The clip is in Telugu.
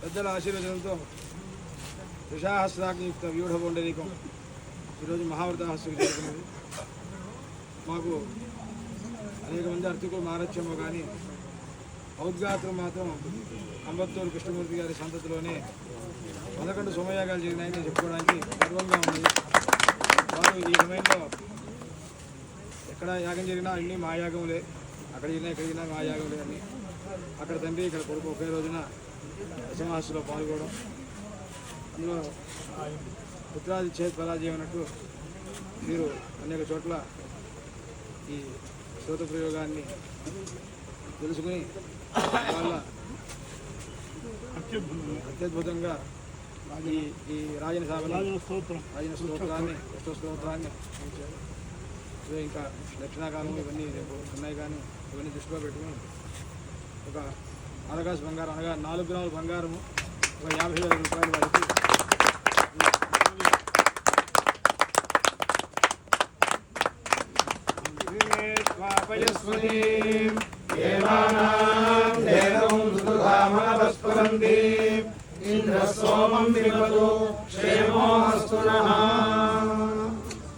పెద్దల ఆశీర్వచనంతో విషాహస్రాగ్నియుక్త వ్యూఢగొండరీకం ఈరోజు మహావ్రతహస్సుకు జరుగుతున్నది మాకు అనేక మంది అర్థకులు మారచ్చేమో కానీ ఔద్గాత్రం మాత్రం అంబత్తూరు కృష్ణమూర్తి గారి సంతతిలోనే పదకొండు సోమయాగాలు జరిగినాయని చెప్పుకోవడానికి గర్వంగా ఉంది. వారు ఈ సమయంలో ఎక్కడ యాగం జరిగినా అన్ని మా యాగములే అక్కడ జరిగినా ఇక్కడ జరిగినా మా యాగములే అని అక్కడ తండ్రి ఇక్కడ కొడుకు ఒకే రోజున దశమహాసులో పాల్గొనడం. అందులో పుత్రాది చేతి పరాజయం అన్నట్టు మీరు అనేక చోట్ల ఈ శ్రోత ప్రయోగాన్ని తెలుసుకుని వాళ్ళ అత్యద్భుతంగా ఈ ఈ రాజన రాజన స్తోత్రాన్ని కృష్ణ స్తోత్రాన్ని ఇంకా దక్షిణాకాలం ఇవన్నీ రేపు ఉన్నాయి కానీ ఇవన్నీ దృష్టిలో పెట్టుకుని ఒక అరగాసు బంగారం అనగా నాలుగు గ్రాముల బంగారము ఒక యాభై వేల రూపాయలు వారికి ఇంద్ర సోమం వివదు క్షేమో అస్తు